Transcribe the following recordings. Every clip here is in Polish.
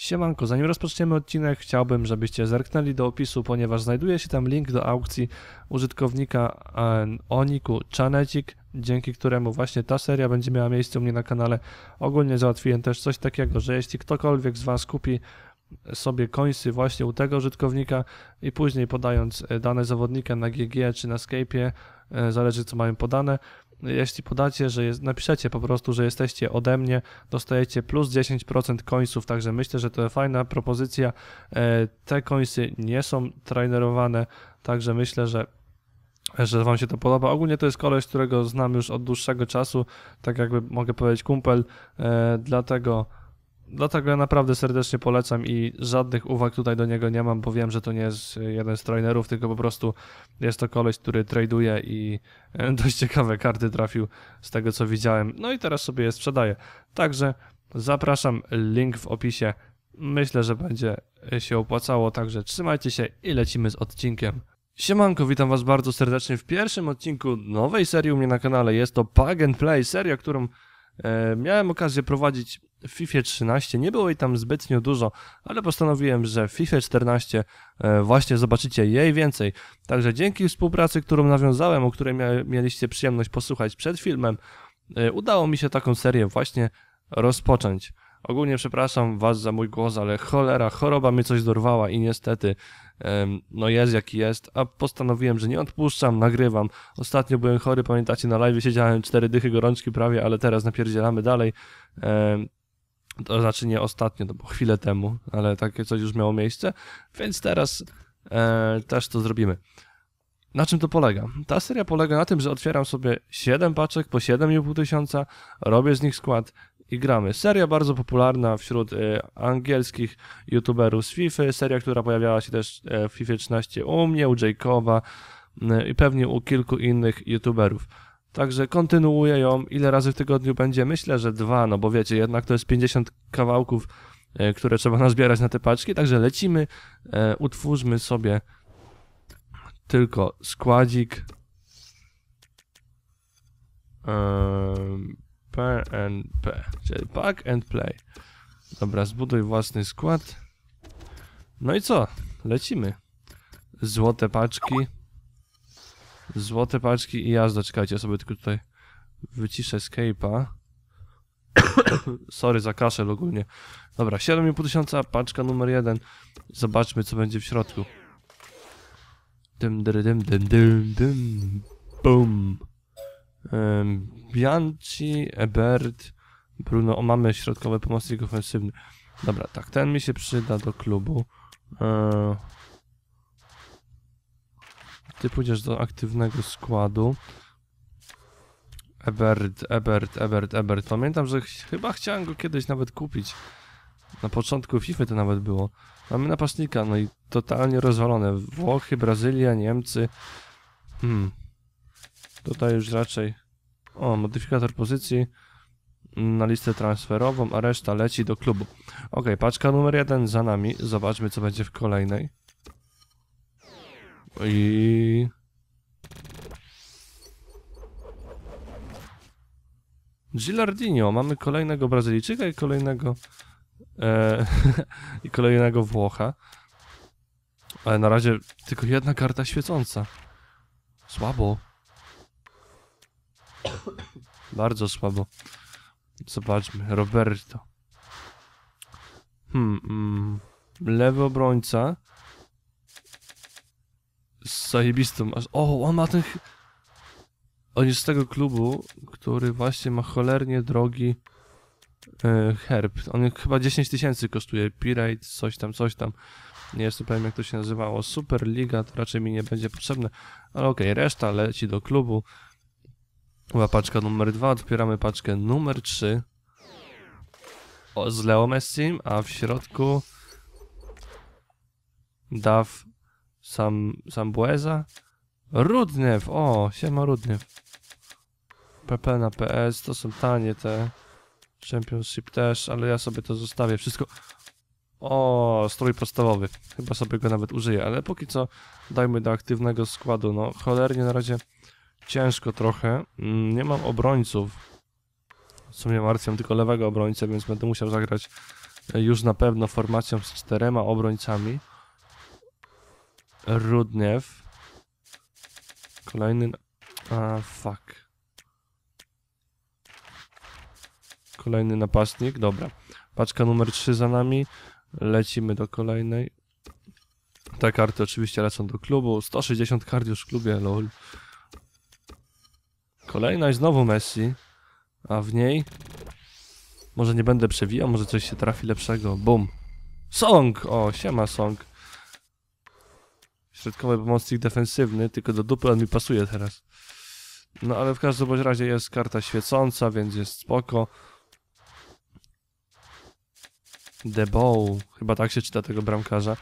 Siemanko, zanim rozpoczniemy odcinek, chciałbym, żebyście zerknęli do opisu, ponieważ znajduje się tam link do aukcji użytkownika e, Oniku Chanecik, dzięki któremu właśnie ta seria będzie miała miejsce u mnie na kanale. Ogólnie załatwiłem też coś takiego, że jeśli ktokolwiek z Was kupi sobie końsy właśnie u tego użytkownika i później podając e, dane zawodnika na GG czy na Skype'ie, e, zależy co mają podane, jeśli podacie, że jest, napiszecie po prostu, że jesteście ode mnie, dostajecie plus 10% końców, także myślę, że to fajna propozycja. E, te końsy nie są trainerowane, także myślę, że że Wam się to podoba. Ogólnie to jest koleś, którego znam już od dłuższego czasu, tak jakby mogę powiedzieć kumpel, e, dlatego Dlatego ja naprawdę serdecznie polecam i żadnych uwag tutaj do niego nie mam, bo wiem, że to nie jest jeden z trainerów, tylko po prostu jest to koleś, który traduje i dość ciekawe karty trafił z tego co widziałem. No i teraz sobie je sprzedaje. Także zapraszam, link w opisie. Myślę, że będzie się opłacało, także trzymajcie się i lecimy z odcinkiem. Siemanko, witam was bardzo serdecznie w pierwszym odcinku nowej serii u mnie na kanale. Jest to Pug and Play, seria, którą e, miałem okazję prowadzić w FIFA 13 nie było jej tam zbytnio dużo, ale postanowiłem, że w FIFA 14 e, właśnie zobaczycie jej więcej. Także dzięki współpracy, którą nawiązałem, o której mieliście przyjemność posłuchać przed filmem, e, udało mi się taką serię właśnie rozpocząć. Ogólnie przepraszam was za mój głos, ale cholera, choroba mnie coś dorwała i niestety no jest jaki jest, a postanowiłem, że nie odpuszczam, nagrywam. Ostatnio byłem chory, pamiętacie, na live siedziałem cztery dychy gorączki prawie, ale teraz napierdzielamy dalej. To znaczy nie ostatnio, to było chwilę temu, ale takie coś już miało miejsce, więc teraz e, też to zrobimy. Na czym to polega? Ta seria polega na tym, że otwieram sobie 7 paczek po 7,5 tysiąca, robię z nich skład i gramy. Seria bardzo popularna wśród e, angielskich youtuberów z FIFA, seria, która pojawiała się też e, w FIFA 13 u mnie, u e, i pewnie u kilku innych youtuberów. Także kontynuuję ją. Ile razy w tygodniu będzie? Myślę, że dwa, no bo wiecie, jednak to jest 50 kawałków, e, które trzeba nazbierać na te paczki. Także lecimy, utwórzmy sobie tylko składzik PNP, czyli Pack and Play. Dobra, zbuduj własny skład. No i co? Lecimy. Złote paczki. Złote paczki i jazda. Czekajcie, ja sobie tylko tutaj wyciszę escape'a. Sorry za kaszel ogólnie. Dobra, 7,5 tysiąca, paczka numer 1. Zobaczmy, co będzie w środku. Dym, dym, dym, dym, dym, dym. Boom. Bianchi, Ebert, Bruno. O, mamy środkowy pomocnik ofensywny. Dobra, tak, ten mi się przyda do klubu. Eee, ty pójdziesz do aktywnego składu. Ebert, Ebert, Ebert, Ebert. Pamiętam, że ch chyba chciałem go kiedyś nawet kupić. Na początku FIFA to nawet było. Mamy napastnika, no i totalnie rozwalone. Włochy, Brazylia, Niemcy. Hmm. Tutaj już raczej... O, modyfikator pozycji na listę transferową, a reszta leci do klubu. Ok, paczka numer jeden za nami. Zobaczmy, co będzie w kolejnej. I... Gilardino, mamy kolejnego Brazylijczyka i kolejnego e, i kolejnego Włocha. Ale na razie tylko jedna karta świecąca. Słabo. Bardzo słabo. Zobaczmy, Roberto. Hmm, mm, lewy obrońca z zajebistą. O, on ma ten. On jest z tego klubu, który właśnie ma cholernie drogi e, herb. On chyba 10 tysięcy kosztuje. Pirate, coś tam, coś tam. Nie jestem pewien jak to się nazywało. Super Liga to raczej mi nie będzie potrzebne. Ale okej, okay, reszta leci do klubu. Była paczka numer 2, odpieramy paczkę numer 3. O, z Leo Messim, a w środku Daw sam, Sambueza? Rudniew, o, siema Rudniew. PP na PS, to są tanie te. Championship też, ale ja sobie to zostawię. Wszystko... O, strój podstawowy. Chyba sobie go nawet użyję, ale póki co dajmy do aktywnego składu. No, cholernie na razie ciężko trochę. Mm, nie mam obrońców. W sumie martwiam tylko lewego obrońcę, więc będę musiał zagrać e, już na pewno formacją z czterema obrońcami. Rudniew. Kolejny... A, fuck. Kolejny napastnik, dobra. Paczka numer 3 za nami. Lecimy do kolejnej. Te karty oczywiście lecą do klubu. 160 kart już w klubie, lol. Kolejna i znowu Messi. A w niej... Może nie będę przewijał, może coś się trafi lepszego. Bum. Song! O, siema Song. Środkowy pomocnik defensywny, tylko do dupy on mi pasuje teraz. No ale w każdym bądź razie jest karta świecąca, więc jest spoko. The Bow, chyba tak się czyta tego bramkarza.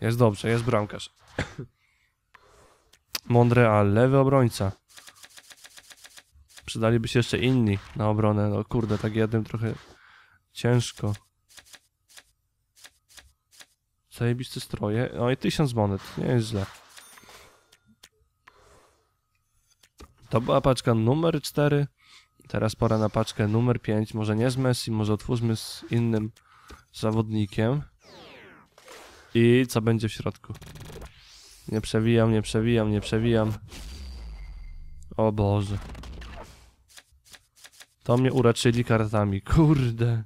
Jest dobrze, jest bramkarz. Montreal, lewy obrońca. Przydaliby się jeszcze inni na obronę. No kurde, tak jednym trochę ciężko. Zajebiste stroje. No i tysiąc monet, nie jest źle. To była paczka numer 4. Teraz pora na paczkę numer 5. Może nie z Messi, może otwórzmy z innym zawodnikiem. I co będzie w środku? Nie przewijam, nie przewijam, nie przewijam. O Boże. To mnie uraczyli kartami. Kurde.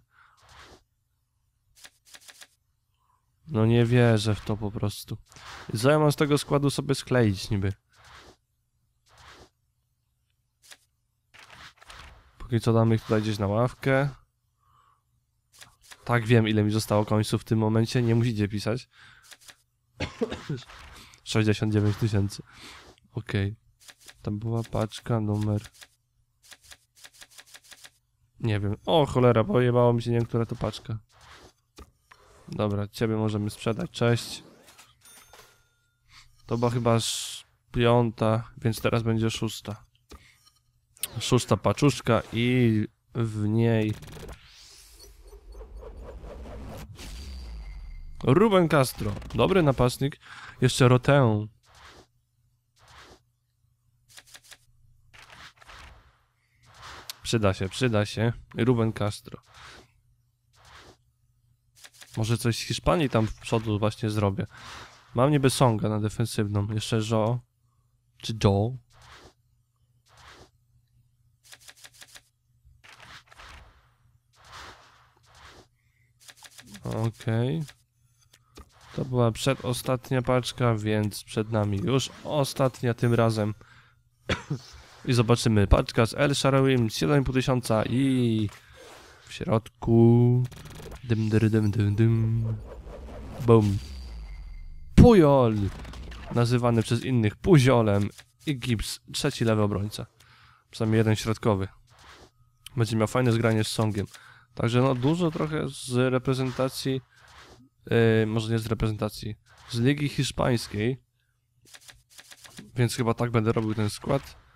No nie wierzę w to po prostu. Co ja mam z tego składu sobie skleić niby? Póki co damy ich tutaj gdzieś na ławkę. Tak wiem ile mi zostało końców w tym momencie, nie musicie pisać. 69 tysięcy. Okej. To była paczka numer... Nie wiem. O cholera, pojebało mi się, nie wiem, która to paczka. Dobra, ciebie możemy sprzedać, cześć. To była chyba piąta, więc teraz będzie szósta. Szósta paczuszka i w niej... Ruben Castro, dobry napastnik. Jeszcze Rotę. Przyda się, przyda się. Ruben Castro. Może coś z Hiszpanii tam w przodu właśnie zrobię. Mam niby Songa na defensywną. Jeszcze Jo. Czy Joe? Okej. To była przedostatnia paczka, więc przed nami już ostatnia tym razem. I zobaczymy. Paczka z El Sharawim 7,5 tysiąca i w środku. Dym dym dym dym dym. Bum Pujol! Nazywany przez innych Puziolem i Gibbs trzeci lewy obrońca. Przynajmniej jeden środkowy. Będzie miał fajne zgranie z Songiem. Także no dużo trochę z reprezentacji yy, może nie z reprezentacji z Ligi Hiszpańskiej. Więc chyba tak będę robił ten skład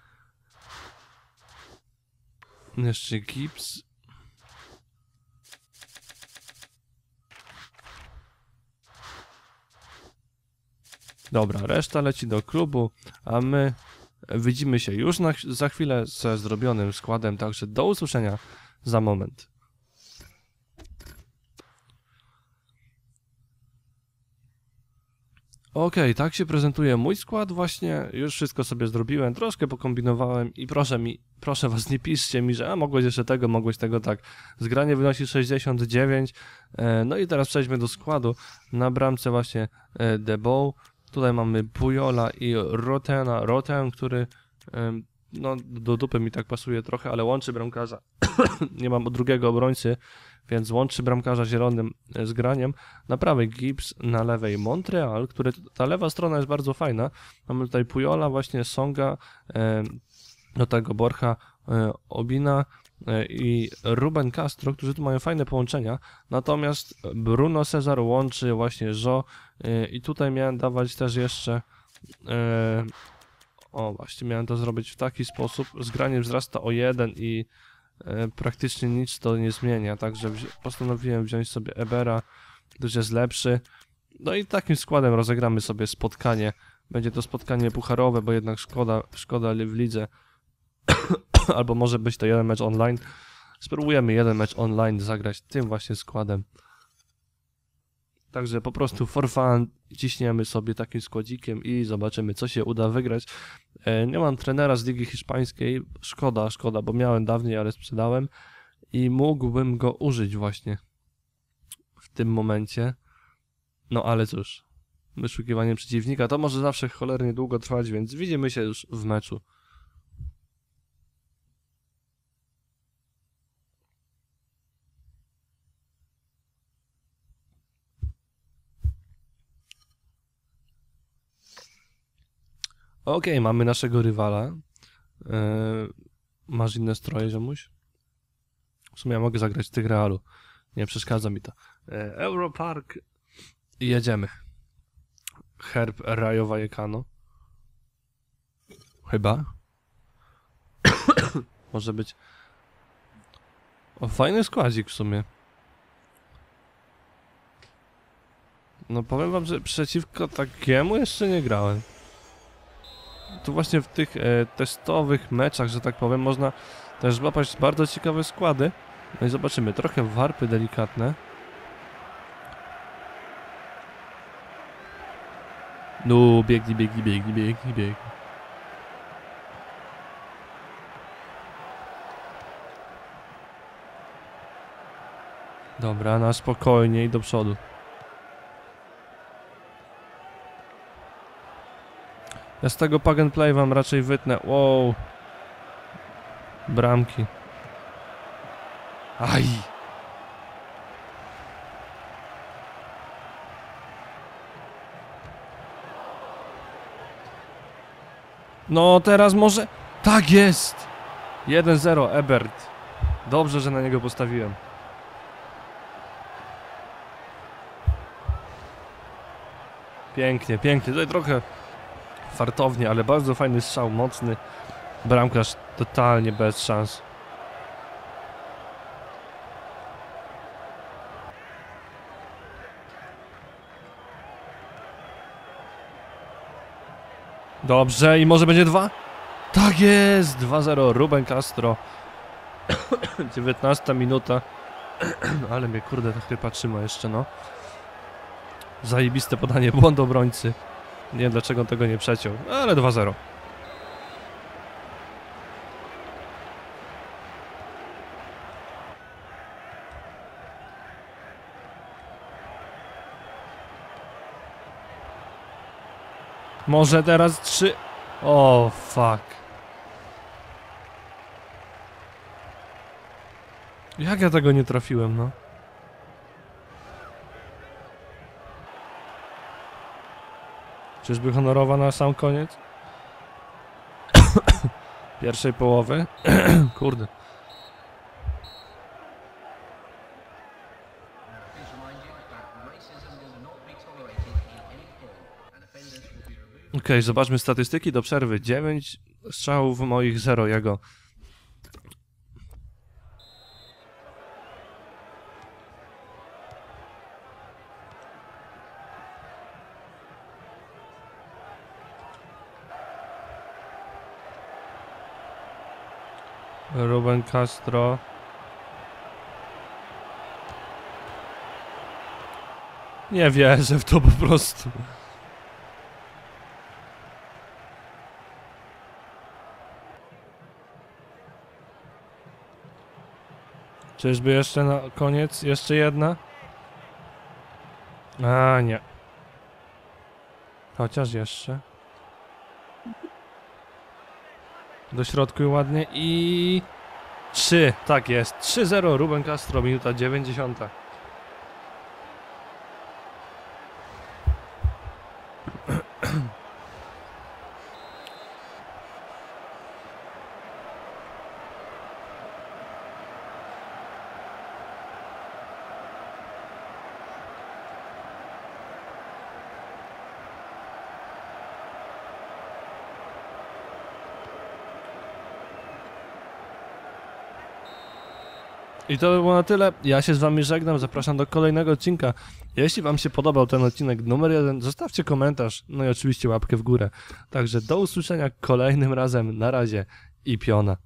jeszcze Gibbs Dobra, reszta leci do klubu, a my widzimy się już na, za chwilę ze zrobionym składem, także do usłyszenia za moment. Okej, tak się prezentuje mój skład właśnie, już wszystko sobie zrobiłem, troszkę pokombinowałem i proszę mi, proszę was nie piszcie mi, że a mogłeś jeszcze tego, mogłeś tego tak. Zgranie wynosi 69, e, no i teraz przejdźmy do składu. Na bramce właśnie e, Debow, Tutaj mamy Pujola i Rotena. Roten, który em, no, do dupy mi tak pasuje trochę, ale łączy bramkarza. Nie mam drugiego obrońcy, więc łączy bramkarza zielonym e, z graniem. Na prawej Gibbs, na lewej Montreal, który ta lewa strona jest bardzo fajna. Mamy tutaj Pujola, właśnie Songa, em, do tego Borcha, e, Obina e, i Ruben Castro, którzy tu mają fajne połączenia. Natomiast Bruno Cezar łączy właśnie Jo I tutaj miałem dawać też jeszcze. O, właśnie miałem to zrobić w taki sposób. Zgranie wzrasta o 1 i praktycznie nic to nie zmienia. Także postanowiłem wziąć sobie Ebera, który jest lepszy. No i takim składem rozegramy sobie spotkanie. Będzie to spotkanie pucharowe, bo jednak szkoda, szkoda w lidze. Albo może być to jeden mecz online. Spróbujemy jeden mecz online zagrać tym właśnie składem. Także po prostu for fun ciśniemy sobie takim składzikiem i zobaczymy, co się uda wygrać. E, nie mam trenera z Ligi Hiszpańskiej. Szkoda, szkoda, bo miałem dawniej, ale sprzedałem i mógłbym go użyć właśnie w tym momencie. No ale cóż, wyszukiwanie przeciwnika to może zawsze cholernie długo trwać, więc widzimy się już w meczu. Okej, mamy naszego rywala. Eee, masz inne stroje, ziomuś? W sumie ja mogę zagrać w tych realu. Nie przeszkadza mi to. Eee, Europark. I jedziemy. Herb Rayo Vallecano. Chyba. Może być. O, fajny składzik w sumie. No powiem wam, że przeciwko takiemu jeszcze nie grałem. Tu właśnie w tych e, testowych meczach, że tak powiem, można też złapać bardzo ciekawe składy. No i zobaczymy, trochę warpy delikatne. No, biegnij, biegnij, biegnij, biegnij, biegnij. Dobra, na spokojnie i do przodu. Ja z tego plug play wam raczej wytnę. Wow. Bramki. Aj. No teraz może... Tak jest! 1-0 Ebert. Dobrze, że na niego postawiłem. Pięknie, pięknie. Tutaj trochę fartownie, ale bardzo fajny strzał, mocny. Bramkarz totalnie bez szans. Dobrze, i może będzie dwa? Tak jest! 2-0, Ruben Castro. 19 minuta. Ale mnie kurde ta chrypa trzyma jeszcze, no. Zajebiste podanie, błąd obrońcy. Nie wiem dlaczego on tego nie przeciął, ale 2-0. Może teraz 3... O, fuck. Jak ja tego nie trafiłem, no? Czyżby honorowa na sam koniec? Pierwszej połowy? Kurde. Okej, zobaczmy statystyki do przerwy. 9 strzałów moich, 0 jego. Ruben Castro. Nie wierzę w to po prostu. Czyżby jeszcze na koniec? Jeszcze jedna? A, nie. Chociaż jeszcze. Do środku ładnie i... 3, tak jest. 3-0 Ruben Castro, minuta 90. I to by było na tyle. Ja się z wami żegnam, zapraszam do kolejnego odcinka. Jeśli wam się podobał ten odcinek numer jeden, zostawcie komentarz, no i oczywiście łapkę w górę. Także do usłyszenia kolejnym razem. Na razie i piona.